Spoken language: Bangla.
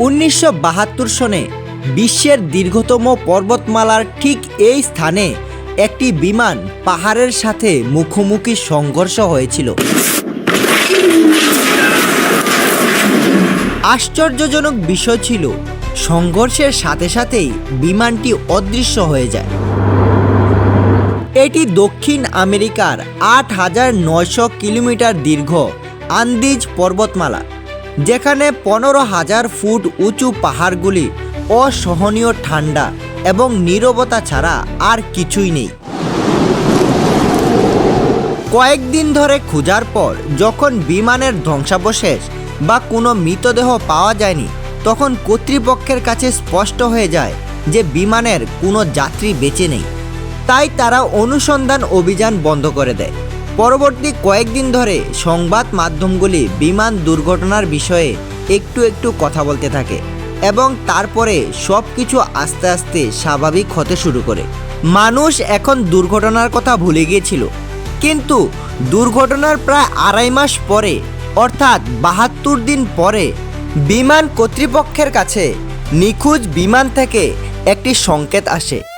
উনিশশো বাহাত্তর সনে বিশ্বের দীর্ঘতম পর্বতমালার ঠিক এই স্থানে একটি বিমান পাহাড়ের সাথে মুখোমুখি সংঘর্ষ হয়েছিল। আশ্চর্যজনক বিষয় ছিল, সংঘর্ষের সাথে সাথেই বিমানটি অদৃশ্য হয়ে যায়। এটি দক্ষিণ আমেরিকার আট হাজার নয়শো কিলোমিটার দীর্ঘ আন্দিজ পর্বতমালা। যেখানে পনেরো হাজার ফুট উঁচু পাহাড়গুলি অসহনীয় ঠান্ডা এবং নীরবতা ছাড়া আর কিছুই নেই। কয়েকদিন ধরে খোঁজার পর যখন বিমানের ধ্বংসাবশেষ বা কোনো মৃতদেহ পাওয়া যায়নি, তখন কর্তৃপক্ষের কাছে স্পষ্ট হয়ে যায় যে বিমানের কোনো যাত্রী বেঁচে নেই। তাই তারা অনুসন্ধান অভিযান বন্ধ করে দেয়। পরবর্তী কয়েকদিন ধরে সংবাদ মাধ্যমগুলি বিমান দুর্ঘটনার বিষয়ে একটু একটু কথা বলতে থাকে এবং তারপরে সব কিছু আস্তে আস্তে স্বাভাবিক হতে শুরু করে। মানুষ এখন দুর্ঘটনার কথা ভুলে গিয়েছিল। কিন্তু দুর্ঘটনার প্রায় আড়াই মাস পরে, অর্থাৎ বাহাত্তর দিন পরে, বিমান কর্তৃপক্ষের কাছে নিখোঁজ বিমান থেকে একটি সংকেত আসে।